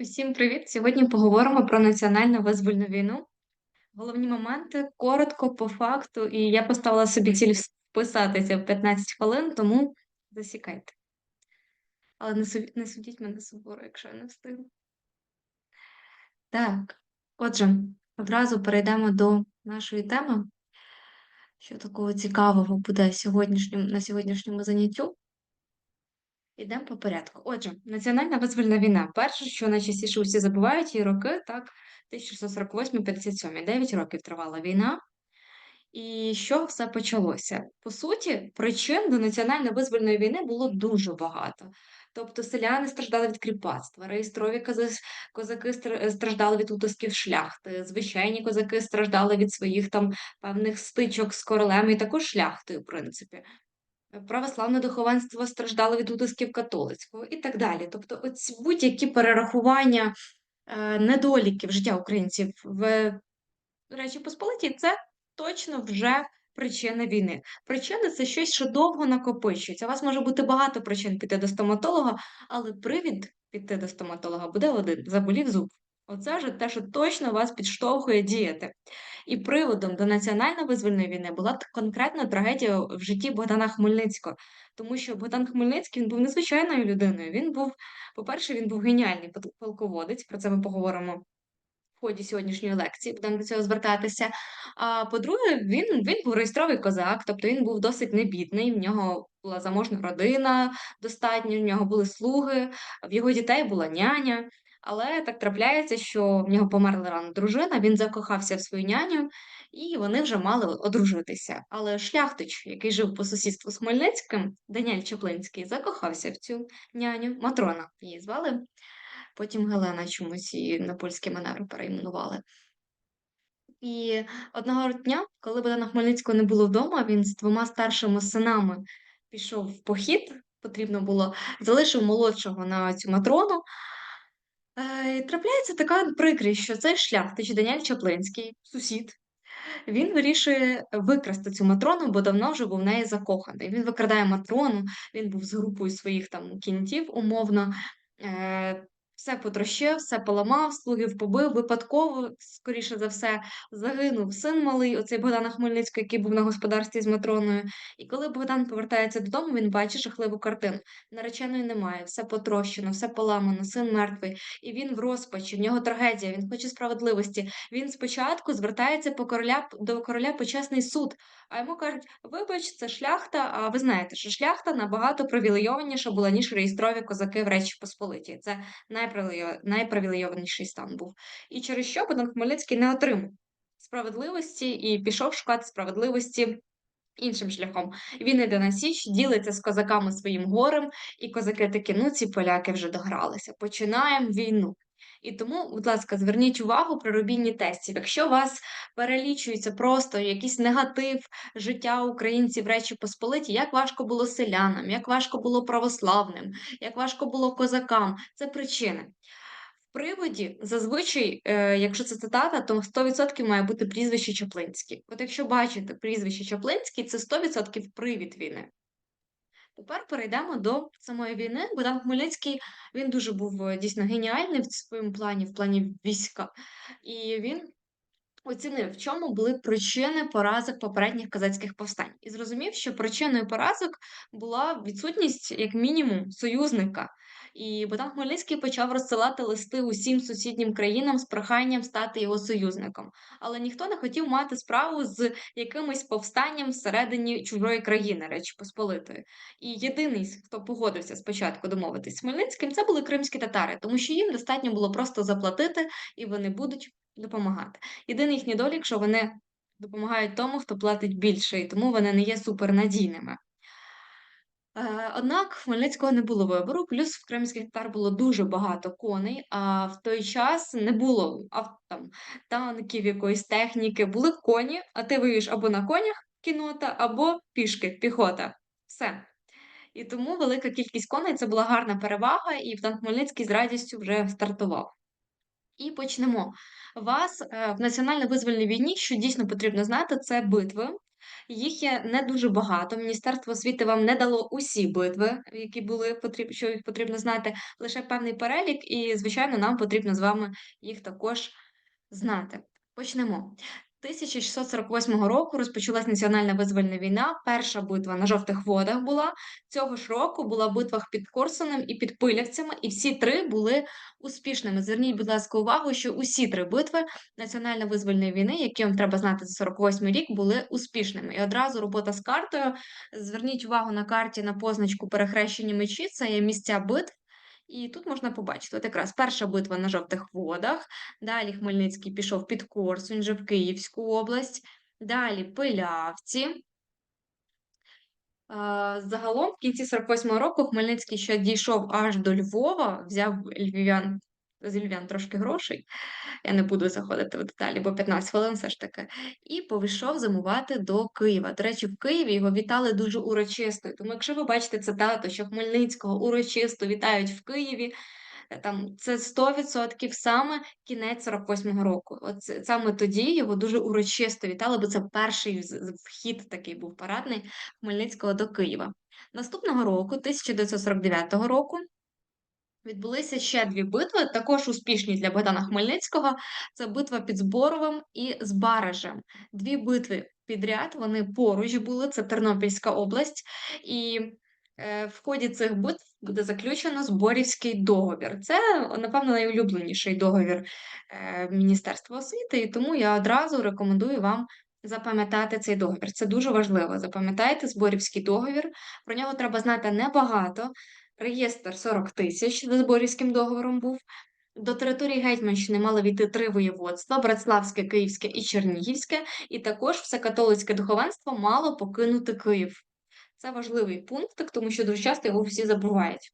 Усім привіт! Сьогодні поговоримо про національну визвольну війну. Головні моменти коротко, по факту, і я поставила собі ціль вписатися в 15 хвилин, тому засікайте. Але не, не судіть мене суворо, якщо я не встигну. Так, отже, одразу перейдемо до нашої теми, що такого цікавого буде сьогоднішнім, на сьогоднішньому заняттю. Ідемо по порядку. Отже, національна визвольна війна. Перше, що найчастіше усі забувають, її роки, так, 1648-57, 9 років тривала війна. І що все почалося? По суті, причин до національно-визвольної війни було дуже багато. Тобто селяни страждали від кріпацтва, реєстрові козаки страждали від утисків шляхти, звичайні козаки страждали від своїх там певних стичок з королем і також шляхтою, в принципі православне духовенство страждало від утисків католицького і так далі. Тобто, оці будь-які перерахування е, недоліків життя українців в Речі Посполитій це точно вже причина війни. Причини це щось, що довго накопичується. У вас може бути багато причин піти до стоматолога, але привід піти до стоматолога буде один заболів зуб. Оце вже те, що точно вас підштовхує діяти. І приводом до національно-визвольної війни була конкретна трагедія в житті Богдана Хмельницького, тому що Богдан Хмельницький він був незвичайною людиною. Він був, по-перше, він був геніальний полководець, про це ми поговоримо в ході сьогоднішньої лекції, будемо до цього звертатися. А по-друге, він він був реєстровий козак, тобто він був досить небідний, в нього була заможна родина достатньо, в нього були слуги, в його дітей була няня. Але так трапляється, що в нього померла рано дружина, він закохався в свою няню, і вони вже мали одружитися. Але шляхтич, який жив по сусідству з Хмельницьким, Даніель Чаплинський, закохався в цю няню. Матрона її звали. Потім Гелена чомусь її на польські манери перейменували. І одного дня, коли Богдана Хмельницького не було вдома, він з двома старшими синами пішов в похід, потрібно було залишив молодшого на цю матрону. Е, Трапляється така прикрість, що цей шляхтич Даніель Чаплинський, сусід, він вирішує викрасти цю матрону, бо давно вже був в неї закоханий. Він викрадає матрону, він був з групою своїх там кінтів, умовно. Е, все потрощив, все поламав, слугів побив, випадково, скоріше за все, загинув син малий, оцей Богдана Хмельницького, який був на господарстві з Матроною. І коли Богдан повертається додому, він бачить жахливу картину. Нареченої немає, все потрощено, все поламано, син мертвий. І він в розпачі, в нього трагедія, він хоче справедливості. Він спочатку звертається по короля до короля почесний суд. А йому кажуть: вибач, це шляхта. А ви знаєте, що шляхта набагато привілейованіша була, ніж реєстрові козаки в Речі Посполиті. Це найпривілейованіший стан був. І через що Богдан Хмельницький не отримав справедливості і пішов шукати справедливості. Іншим шляхом він іде на січ, ділиться з козаками своїм горем, і козаки такі, ну ці поляки вже догралися. Починаємо війну. І тому, будь ласка, зверніть увагу при робінні тестів. Якщо вас перелічується просто якийсь негатив життя українців в Речі Посполиті, як важко було селянам, як важко було православним, як важко було козакам, це причини. В приводі зазвичай, е, якщо це цитата, то 100% має бути прізвище Чаплинський. От якщо бачите прізвище Чаплинський, це 100% привід війни. Тепер перейдемо до самої війни. Богдан Хмельницький він дуже був е, дійсно геніальний в своєму плані, в плані війська, і він оцінив, в чому були причини поразок попередніх козацьких повстань, і зрозумів, що причиною поразок була відсутність, як мінімум, союзника. І Богдан Хмельницький почав розсилати листи усім сусіднім країнам з проханням стати його союзником. Але ніхто не хотів мати справу з якимось повстанням всередині чужої країни, Речі Посполитої. І єдиний, хто погодився спочатку домовитись з Хмельницьким, це були кримські татари, тому що їм достатньо було просто заплатити, і вони будуть допомагати. Єдиний їхній долік, що вони допомагають тому, хто платить більше, і тому вони не є супернадійними. Е, однак Хмельницького не було вибору, плюс в кримських татар було дуже багато коней, а в той час не було там, танків, якоїсь техніки, були коні, а ти воюєш або на конях кінота, або пішки, піхота. Все. І тому велика кількість коней це була гарна перевага, і Богдан Хмельницький з радістю вже стартував. І почнемо. Вас е, в національно-визвольній війні, що дійсно потрібно знати, це битви. Їх є не дуже багато. Міністерство освіти вам не дало усі битви, які були потрібні, що їх потрібно знати, лише певний перелік, і, звичайно, нам потрібно з вами їх також знати. Почнемо. 1648 року розпочалась національна визвольна війна. Перша битва на жовтих водах була. Цього ж року була битва під Корсунем і під Пилявцями, і всі три були успішними. Зверніть, будь ласка, увагу, що усі три битви національно-визвольної війни, які вам треба знати за 48 рік, були успішними. І одразу робота з картою. Зверніть увагу на карті на позначку перехрещені мечі. Це є місця битв. І тут можна побачити, от якраз перша битва на жовтих водах. Далі Хмельницький пішов під Корсунь, вже в Київську область. Далі Пилявці. Загалом, в кінці 48-го року Хмельницький ще дійшов аж до Львова, взяв львів'ян з львів'ян трошки грошей. Я не буду заходити в деталі, бо 15 хвилин все ж таки. І повійшов зимувати до Києва. До речі, в Києві його вітали дуже урочисто. Тому, якщо ви бачите цитату, що Хмельницького урочисто вітають в Києві, е, там це 100% саме кінець 48-го року. От саме тоді його дуже урочисто вітали, бо це перший вхід такий був парадний Хмельницького до Києва. Наступного року, 1949 року, Відбулися ще дві битви, також успішні для Богдана Хмельницького. Це битва під Зборовим і з Баражем. Дві битви підряд, вони поруч були, це Тернопільська область, і е, в ході цих битв буде заключено Зборівський договір. Це, напевно, найулюбленіший договір е, Міністерства освіти, і тому я одразу рекомендую вам. Запам'ятати цей договір. Це дуже важливо. Запам'ятайте Зборівський договір. Про нього треба знати небагато. Реєстр 40 тисяч за Зборівським договором був. До території Гетьманщини мали війти три воєводства: Братславське, Київське і Чернігівське, і також все католицьке духовенство мало покинути Київ. Це важливий пункт, тому що дуже часто його всі забувають.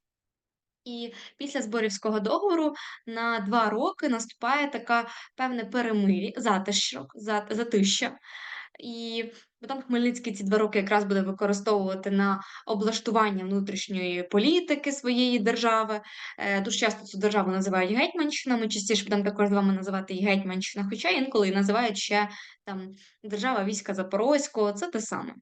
І після Зборівського договору на два роки наступає така певне перемир'я, затишок, затища. І Богдан Хмельницький ці два роки якраз буде використовувати на облаштування внутрішньої політики своєї держави. Е, дуже часто цю державу називають Гетьманщина. Ми частіше будемо також з вами називати її Гетьманщина, хоча інколи називають ще там держава війська Запорозького, це те саме.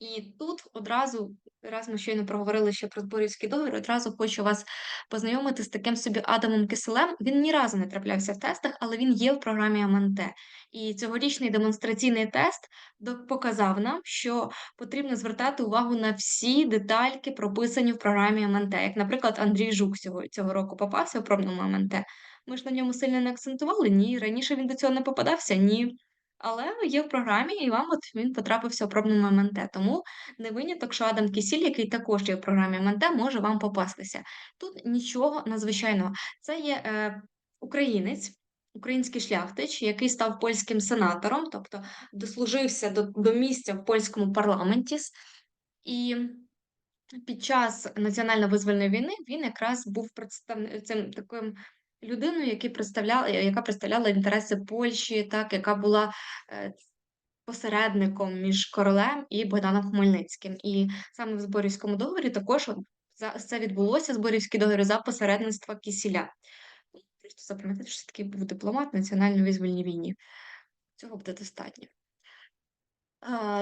І тут одразу, раз ми щойно проговорили ще про Зборівський договір, одразу хочу вас познайомити з таким собі Адамом Киселем. Він ні разу не траплявся в тестах, але він є в програмі АМНТ. І цьогорічний демонстраційний тест показав нам, що потрібно звертати увагу на всі детальки, прописані в програмі АМНТ. Як, наприклад, Андрій Жук цього, цього року попався в пробному АМНТ. Ми ж на ньому сильно не акцентували. Ні, раніше він до цього не попадався, ні. Але є в програмі, і вам от він потрапився в пробному МНТ. Тому не виняток, що Адам Кісіль, який також є в програмі МНТ, може вам попастися. Тут нічого надзвичайного. Це є е, українець, український шляхтич, який став польським сенатором, тобто дослужився до, до місця в польському парламенті. І під час національно-визвольної війни він якраз був представницем таким людиною, які представляла, яка представляла інтереси Польщі, так, яка була е, посередником між королем і Богданом Хмельницьким. І саме в Зборівському договорі також це відбулося Зборівський договір за посередництва Кісіля. Просто запам'ятати, що це такий був дипломат національно-визвольній війні. Цього буде достатньо.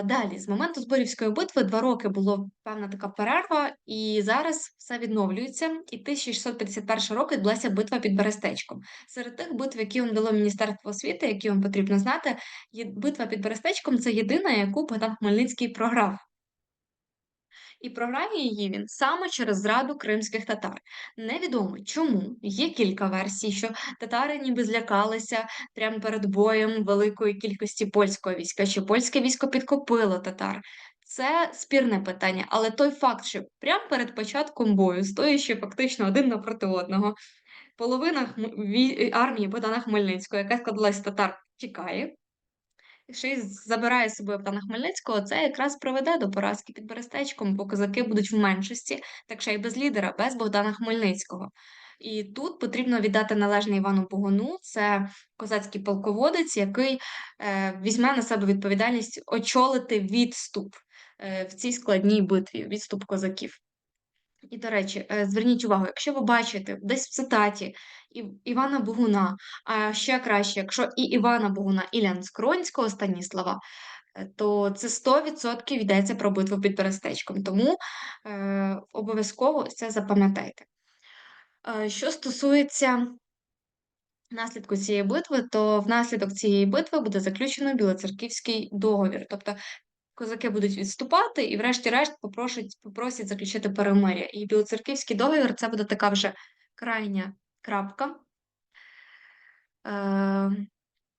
Далі, з моменту Зборівської битви два роки було певна така перерва, і зараз все відновлюється. І 1651 року відбулася битва під Берестечком. Серед тих битв, які вам дало Міністерство освіти, які вам потрібно знати, битва під Берестечком це єдина, яку Богдан Хмельницький програв і програє її він саме через зраду кримських татар. Невідомо чому. Є кілька версій, що татари ніби злякалися прямо перед боєм великої кількості польського війська, що польське військо підкопило татар. Це спірне питання, але той факт, що прямо перед початком бою, стоячи фактично один напроти одного, половина армії Богдана Хмельницького, яка складалась татар, тікає ще й забирає з собою Богдана Хмельницького, це якраз приведе до поразки під Берестечком, бо козаки будуть в меншості, так ще й без лідера, без Богдана Хмельницького. І тут потрібно віддати належне Івану Богуну, це козацький полководець, який е, візьме на себе відповідальність очолити відступ е, в цій складній битві, відступ козаків. І, до речі, е, зверніть увагу, якщо ви бачите десь в цитаті Івана Богуна, а ще краще, якщо і Івана Богуна, і Лян Скронського Станіслава, е, то це 100% йдеться про битву під Берестечком. Тому е, обов'язково це запам'ятайте. Е, що стосується наслідку цієї битви, то внаслідок цієї битви буде заключено Білоцерківський договір. Тобто козаки будуть відступати і, врешті-решт, попросять заключити перемир'я. І Білоцерківський договір це буде така вже крайня крапка. Е,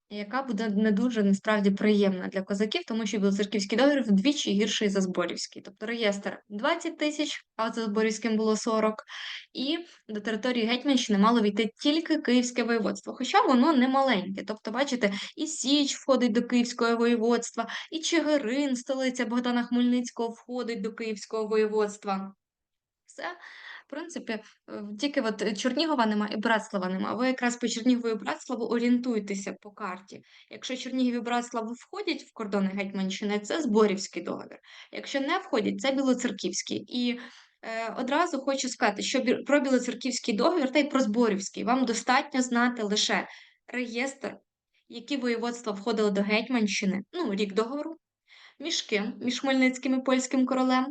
яка буде не дуже насправді приємна для козаків, тому що Білоцерківський договір вдвічі гірший за Зборівський. Тобто реєстр 20 тисяч, а за Зборівським було 40, і до території Гетьманщини мало війти тільки Київське воєводство, хоча воно не маленьке. Тобто, бачите, і Січ входить до Київського воєводства, і Чигирин, столиця Богдана Хмельницького, входить до Київського воєводства. Все принципі, е, тільки от Чернігова нема і Братслава нема. Ви якраз по Чернігову і Братславу орієнтуйтеся по карті. Якщо Чернігів і Братславу входять в кордони Гетьманщини, це Зборівський договір. Якщо не входять, це Білоцерківський. І е, одразу хочу сказати, що про Білоцерківський договір та й про Зборівський вам достатньо знати лише реєстр, які воєводства входили до Гетьманщини, ну, рік договору, між ким? Між Хмельницьким і польським королем,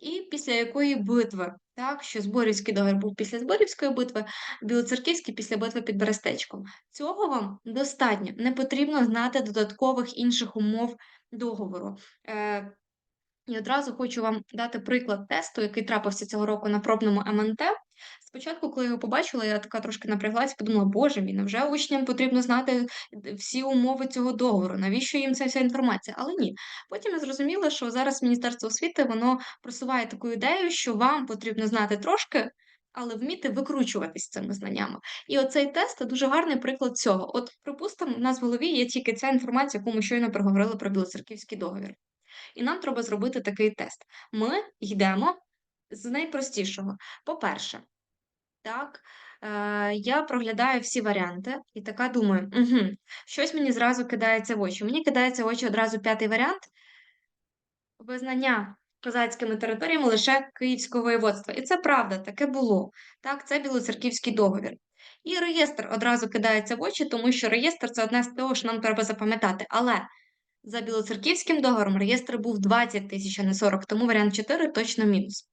і після якої битви, так, що Зборівський договір був після Зборівської битви, Білоцерківський після битви під Берестечком. Цього вам достатньо. Не потрібно знати додаткових інших умов договору. Е, і одразу хочу вам дати приклад тесту, який трапився цього року на пробному МНТ. Спочатку, коли його побачила, я така трошки напряглась, подумала, боже мій, невже учням потрібно знати всі умови цього договору? Навіщо їм ця вся інформація? Але ні. Потім я зрозуміла, що зараз Міністерство освіти воно просуває таку ідею, що вам потрібно знати трошки, але вміти викручуватись цими знаннями. І оцей тест це дуже гарний приклад цього. От, припустимо, в нас в голові є тільки ця інформація, яку ми щойно проговорили про Білоцерківський договір. І нам треба зробити такий тест. Ми йдемо з найпростішого. По-перше, так, е, я проглядаю всі варіанти і така думаю, угу, щось мені зразу кидається в очі. Мені кидається в очі одразу п'ятий варіант визнання козацькими територіями лише Київського воєводства. І це правда, таке було. Так, це Білоцерківський договір. І реєстр одразу кидається в очі, тому що реєстр це одне з того, що нам треба запам'ятати. Але за Білоцерківським договором реєстр був 20 тисяч, а не 40, тому варіант 4 точно мінус.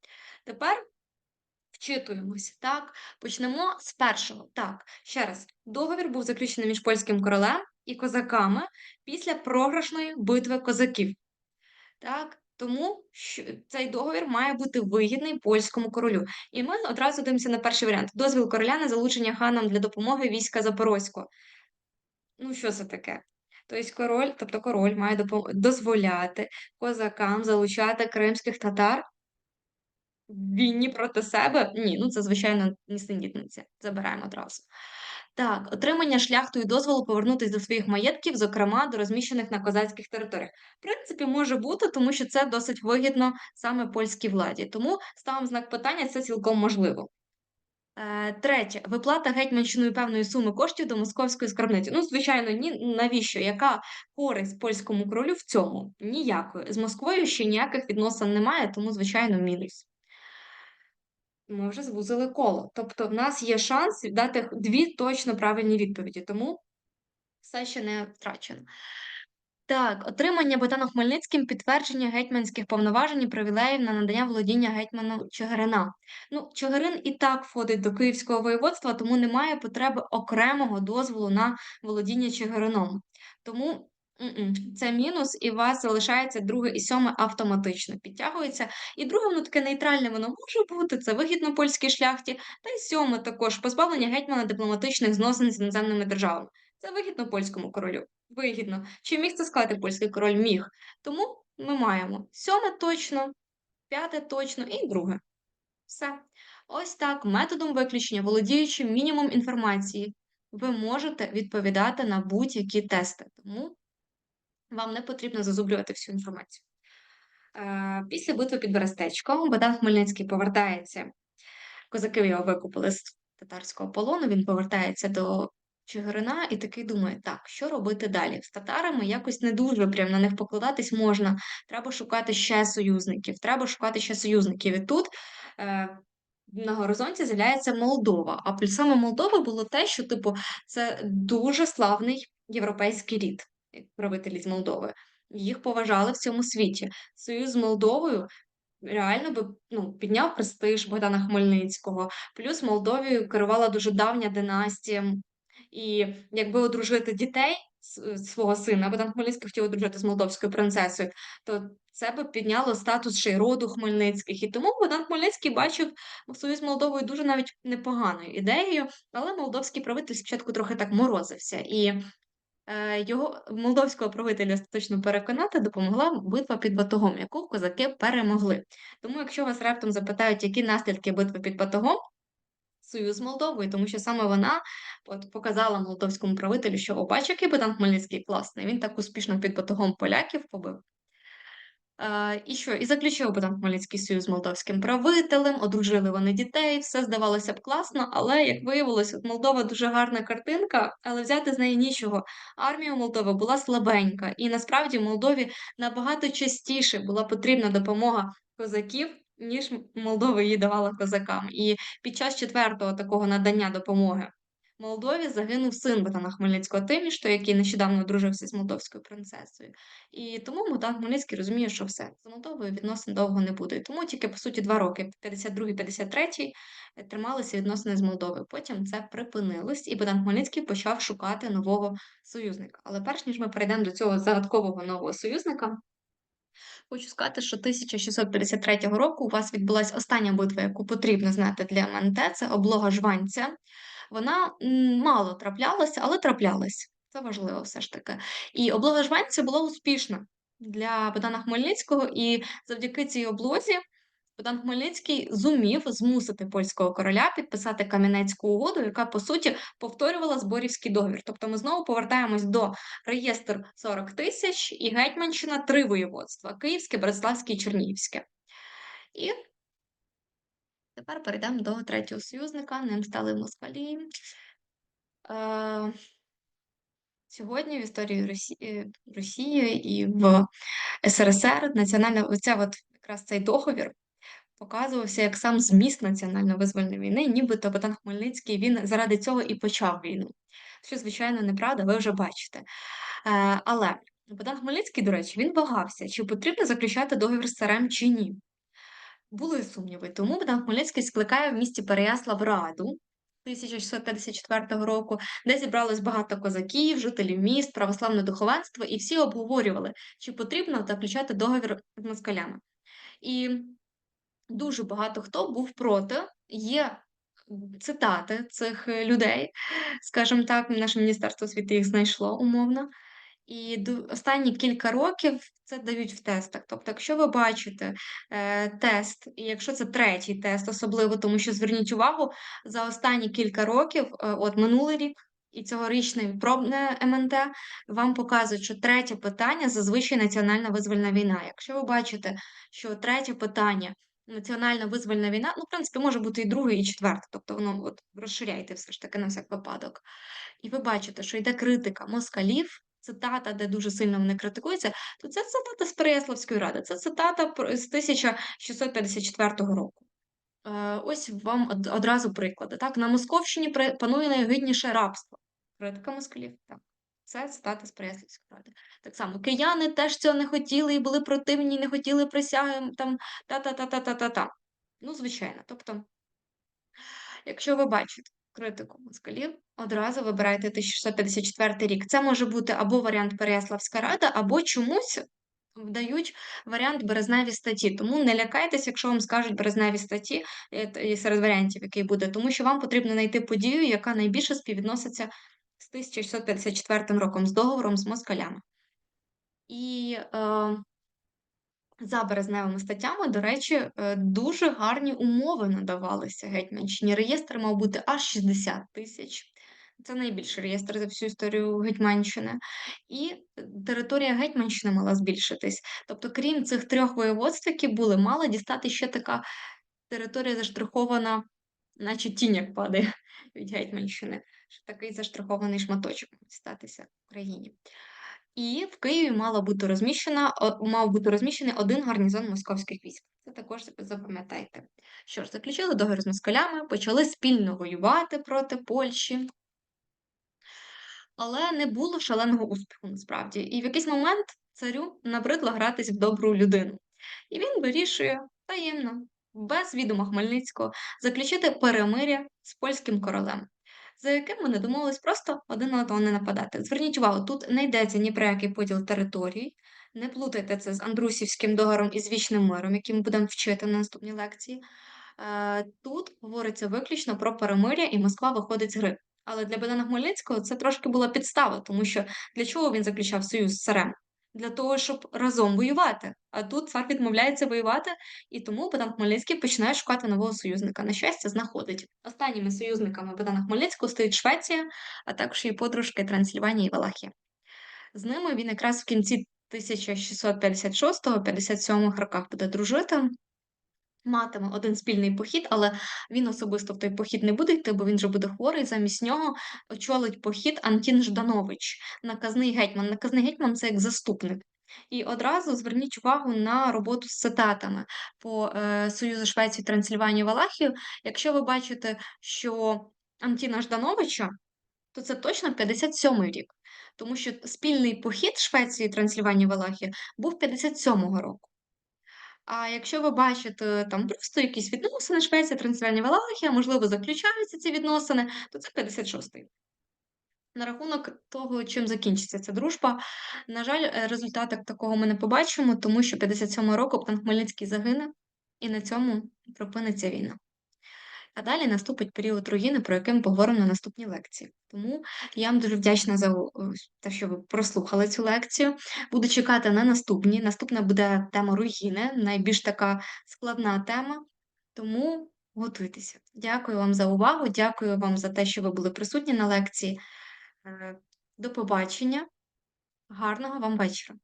Тепер вчитуємось. Так, почнемо з першого. Так, ще раз, договір був заключений між польським королем і козаками після програшної битви козаків. Так, тому що цей договір має бути вигідний польському королю. І ми одразу дивимося на перший варіант: дозвіл короля на залучення ханом для допомоги війська Запорозького. Ну, що це таке? Тобто король, тобто король має дозволяти козакам залучати кримських татар війні проти себе? Ні, ну це, звичайно, нісенітниця. Забираємо одразу. Так, отримання шляхтою дозволу повернутися до своїх маєтків, зокрема до розміщених на козацьких територіях. В принципі, може бути, тому що це досить вигідно саме польській владі. Тому ставимо знак питання, це цілком можливо. Е, третє, виплата гетьманщиною певної суми коштів до московської скарбниці. Ну, звичайно, ні, навіщо? Яка користь польському королю в цьому? Ніякої. З Москвою ще ніяких відносин немає, тому, звичайно, мінус. Ми вже звузили коло. Тобто, в нас є шанс дати дві точно правильні відповіді, тому все ще не втрачено. Так, отримання Богданом Хмельницьким підтвердження гетьманських повноважень і привілеїв на надання володіння гетьману Чигирина. Ну, Чигирин і так входить до Київського воєводства, тому немає потреби окремого дозволу на володіння Чигирином. Тому це мінус, і у вас залишається друге і сьоме автоматично підтягується. І друге, воно таке нейтральне воно може бути, це вигідно польській шляхті, та й сьоме також позбавлення гетьмана дипломатичних зносин з іноземними державами. Це вигідно польському королю. Вигідно. Чи міг це сказати польський король? Міг. Тому ми маємо сьоме точно, п'яте точно і друге. Все. Ось так, методом виключення, володіючи мінімум інформації, ви можете відповідати на будь-які тести. Тому вам не потрібно зазублювати всю інформацію. Е, після битви під Берестечком Богдан Хмельницький повертається, козаки його викупили з татарського полону, він повертається до Чигирина і такий думає, так, що робити далі? З татарами якось не дуже прям на них покладатись можна. Треба шукати ще союзників, треба шукати ще союзників. І тут е, на горизонті з'являється Молдова. А саме Молдова було те, що, типу, це дуже славний європейський рід, правителі з Молдови. їх поважали в цьому світі. Союз з Молдовою реально би ну, підняв престиж Богдана Хмельницького. Плюс Молдовою керувала дуже давня династія. І якби одружити дітей свого сина, Богдан Хмельницький хотів одружити з молдовською принцесою, то це би підняло статус ще й роду Хмельницьких. І тому Богдан Хмельницький бачив союз з Молдовою дуже навіть непоганою ідеєю, але молдовський правитель спочатку трохи так морозився. І його молдовського правителя остаточно переконати допомогла битва під Батогом, яку козаки перемогли. Тому, якщо вас раптом запитають, які наслідки битви під Батогом, союз Молдовою, тому що саме вона от показала молдовському правителю, що о, бач, який Богдан Хмельницький класний. Він так успішно під батогом поляків побив. І що? І заключив Богдан Хмельницький союз з молдовським правителем, одружили вони дітей, все здавалося б класно, але як виявилось, Молдова дуже гарна картинка, але взяти з неї нічого. Армія Молдови була слабенька, і насправді Молдові набагато частіше була потрібна допомога козаків, ніж Молдова її давала козакам. І під час четвертого такого надання допомоги Молдові загинув син Богдана Хмельницького Тимішто, який нещодавно одружився з молдовською принцесою. І тому Богдан Хмельницький розуміє, що все, з Молдовою відносин довго не буде. І тому тільки, по суті, два роки, 52-53, трималися відносини з Молдовою. Потім це припинилось, і Богдан Хмельницький почав шукати нового союзника. Але перш ніж ми перейдемо до цього загадкового нового союзника, Хочу сказати, що 1653 року у вас відбулася остання битва, яку потрібно знати для МНТ, це облога жванця. Вона мало траплялася, але траплялась. Це важливо все ж таки. І облога жванця була успішна для Богдана Хмельницького, і завдяки цій облозі Богдан Хмельницький зумів змусити польського короля підписати Кам'янецьку угоду, яка по суті повторювала зборівський договір. Тобто ми знову повертаємось до реєстр 40 тисяч і Гетьманщина три воєводства: Київське, Братславське і Чернігівське. І тепер перейдемо до третього союзника. Ним стали москалі. Е, Сьогодні в історії Росії, Росії і в СРСР національна оця от якраз цей договір показувався як сам зміст національно-визвольної війни, нібито Богдан Хмельницький він заради цього і почав війну. Що, звичайно, неправда, ви вже бачите. Е, але Богдан Хмельницький, до речі, він вагався, чи потрібно заключати договір з царем чи ні. Були сумніви, тому Богдан Хмельницький скликає в місті Переяслав Раду 1654 року, де зібралось багато козаків, жителів міст, православне духовенство, і всі обговорювали, чи потрібно заключати договір з москалями. І дуже багато хто був проти. Є цитати цих людей, скажімо так, наше Міністерство освіти їх знайшло умовно. І останні кілька років це дають в тестах. Тобто, якщо ви бачите е, тест, і якщо це третій тест, особливо, тому що зверніть увагу, за останні кілька років, е, от минулий рік і цьогорічний пробне МНТ, вам показують, що третє питання зазвичай національна визвольна війна. Якщо ви бачите, що третє питання національна визвольна війна, ну, в принципі, може бути і друге, і четверте, тобто воно от розширяйте все ж таки на всяк випадок. І ви бачите, що йде критика москалів, цитата, де дуже сильно вони критикуються, то це цитата з Переяславської ради, це цитата з 1654 року. Е, Ось вам одразу приклади. Так, на Московщині панує найгидніше рабство. Критика москалів. Так. Це цитата з Переяславської ради. Так само, кияни теж цього не хотіли і були противні, і не хотіли присяги там та-та-та-та-та-та-та. Ну, звичайно. Тобто, якщо ви бачите критику москалів, одразу вибирайте 1654 рік. Це може бути або варіант Переяславська рада, або чомусь вдають варіант березневі статті. Тому не лякайтесь, якщо вам скажуть березневі статті е, серед варіантів, який буде, тому що вам потрібно знайти подію, яка найбільше співвідноситься з 1654 роком, з договором з москалями. І е, за березневими статтями, до речі, е, дуже гарні умови надавалися Гетьманщині. Реєстр мав бути аж 60 тисяч. Це найбільший реєстр за всю історію Гетьманщини. І територія Гетьманщини мала збільшитись. Тобто, крім цих трьох воєводств, які були, мала дістати ще така територія заштрихована, наче тінь як падає від Гетьманщини. Такий заштрихований шматочок дістатися Україні. І в Києві мала бути розміщена, мав бути розміщений один гарнізон московських військ. Це також запам'ятайте. Що ж, заключили договір з москалями, почали спільно воювати проти Польщі, але не було шаленого успіху насправді. І в якийсь момент царю набридло гратись в добру людину, і він вирішує таємно, без відома Хмельницького, заключити перемир'я з польським королем, за яким вони домовились просто один на одного не нападати. Зверніть увагу, тут не йдеться ні про який поділ територій, не плутайте це з Андрусівським договором і з вічним миром, який ми будемо вчити на наступній лекції. Е, Тут говориться виключно про перемир'я, і Москва виходить з гри. Але для Богдана Хмельницького це трошки була підстава, тому що для чого він заключав союз з царем? Для того, щоб разом воювати. А тут цар відмовляється воювати, і тому Богдан Хмельницький починає шукати нового союзника. На щастя, знаходить. Останніми союзниками Богдана Хмельницького стоїть Швеція, а також її подружки Трансильванія і Валахія. З ними він якраз в кінці 1656-57 роках буде дружити. Матиме один спільний похід, але він особисто в той похід не буде йти, бо він вже буде хворий. Замість нього очолить похід Антін Жданович, наказний гетьман. Наказний гетьман це як заступник. І одразу зверніть увагу на роботу з цитатами по е, Союзу Швеції, Трансильванії, Валахію. Якщо ви бачите, що Антіна Ждановича, то це точно 57-й рік, тому що спільний похід Швеції, Трансильванії, Валахії був 57-го року. А якщо ви бачите там просто якісь відносини Швеція, Трансильванія, Валахія, можливо, заключаються ці відносини, то це 56-й. На рахунок того, чим закінчиться ця дружба, на жаль, результати такого ми не побачимо, тому що 57 року Богдан Хмельницький загине, і на цьому припиниться війна. А далі наступить період руїни, про який ми поговоримо на наступній лекції. Тому я вам дуже вдячна за о, те, що ви прослухали цю лекцію. Буду чекати на наступні. Наступна буде тема руїни, найбільш така складна тема. Тому готуйтеся. Дякую вам за увагу. Дякую вам за те, що ви були присутні на лекції. Е, До побачення. Гарного вам вечора.